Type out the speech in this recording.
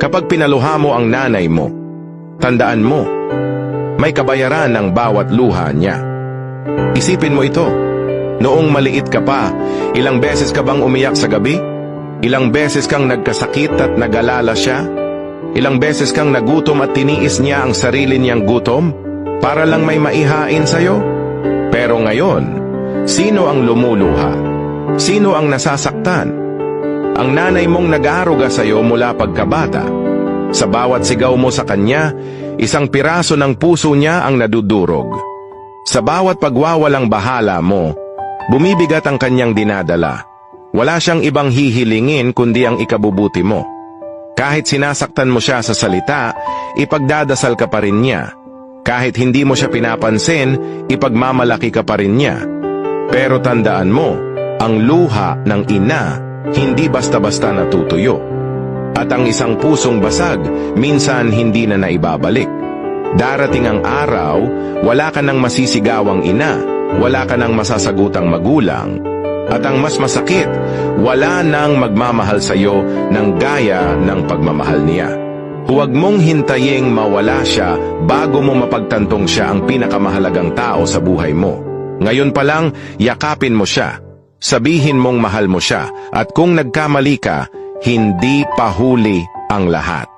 Kapag pinaluha mo ang nanay mo, tandaan mo, may kabayaran ng bawat luha niya. Isipin mo ito. Noong maliit ka pa, ilang beses ka bang umiyak sa gabi? Ilang beses kang nagkasakit at nagalala siya? Ilang beses kang nagutom at tiniis niya ang sarili niyang gutom para lang may maihain sa'yo? Pero ngayon, sino ang lumuluha? Sino ang nasasaktan? Ang nanay mong nag-aaruga sa'yo mula pagkabata. Sa bawat sigaw mo sa kanya, isang piraso ng puso niya ang nadudurog. Sa bawat pagwawalang bahala mo, bumibigat ang kanyang dinadala. Wala siyang ibang hihilingin kundi ang ikabubuti mo. Kahit sinasaktan mo siya sa salita, ipagdadasal ka pa rin niya. Kahit hindi mo siya pinapansin, ipagmamalaki ka pa rin niya. Pero tandaan mo, ang luha ng ina hindi basta-basta natutuyo. At ang isang pusong basag, minsan hindi na naibabalik. Darating ang araw, wala ka nang masisigawang ina, wala ka nang masasagutang magulang. At ang mas masakit, wala nang magmamahal sa iyo ng gaya ng pagmamahal niya. Huwag mong hintaying mawala siya bago mo mapagtantong siya ang pinakamahalagang tao sa buhay mo. Ngayon pa lang, yakapin mo siya. Sabihin mong mahal mo siya at kung nagkamali ka, hindi pa huli ang lahat.